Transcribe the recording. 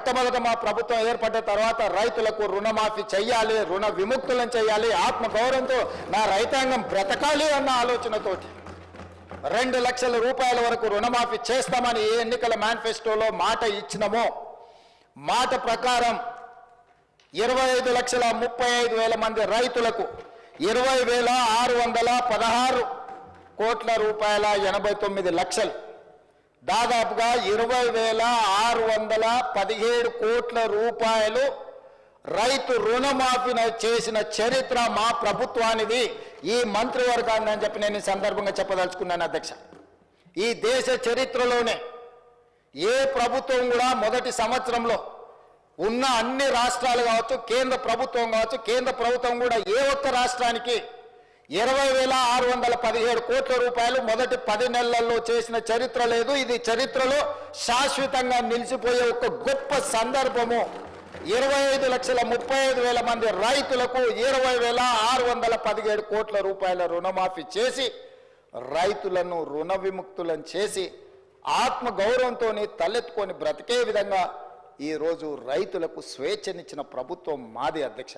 మొట్టమొదట మా ప్రభుత్వం ఏర్పడ్డ తర్వాత రైతులకు రుణమాఫీ చేయాలి రుణ విముక్తులను చేయాలి ఆత్మగౌరవంతో నా రైతాంగం బ్రతకాలి అన్న ఆలోచనతోటి రెండు లక్షల రూపాయల వరకు రుణమాఫీ చేస్తామని ఏ ఎన్నికల మేనిఫెస్టోలో మాట ఇచ్చినమో మాట ప్రకారం ఇరవై ఐదు లక్షల ముప్పై ఐదు వేల మంది రైతులకు ఇరవై వేల ఆరు వందల పదహారు కోట్ల రూపాయల ఎనభై తొమ్మిది లక్షలు దాదాపుగా ఇరవై వేల ఆరు వందల పదిహేడు కోట్ల రూపాయలు రైతు రుణమాఫీ చేసిన చరిత్ర మా ప్రభుత్వానిది. ఈ మంత్రివర్గాన్ని అని చెప్పి నేను ఈ సందర్భంగా చెప్పదలుచుకున్నాను అధ్యక్ష. ఈ దేశ చరిత్రలోనే ఏ ప్రభుత్వం కూడా మొదటి సంవత్సరంలో ఉన్న అన్ని రాష్ట్రాలు కావచ్చు కేంద్ర ప్రభుత్వం కావచ్చు కేంద్ర ప్రభుత్వం కూడా ఏ ఒక్క రాష్ట్రానికి ఇరవై వేల ఆరు వందల పదిహేడు కోట్ల రూపాయలు మొదటి పది నెలల్లో చేసిన చరిత్ర లేదు. ఇది చరిత్రలో శాశ్వతంగా నిలిచిపోయే ఒక గొప్ప సందర్భము. ఇరవై ఐదు లక్షల ముప్పై ఐదు వేల మంది రైతులకు ఇరవై వేల ఆరు వందల పదిహేడు కోట్ల రూపాయల రుణమాఫీ చేసి రైతులను రుణ విముక్తులను చేసి ఆత్మ గౌరవంతో తలెత్తుకొని బ్రతికే విధంగా ఈరోజు రైతులకు స్వేచ్ఛనిచ్చిన ప్రభుత్వం మాది అధ్యక్ష.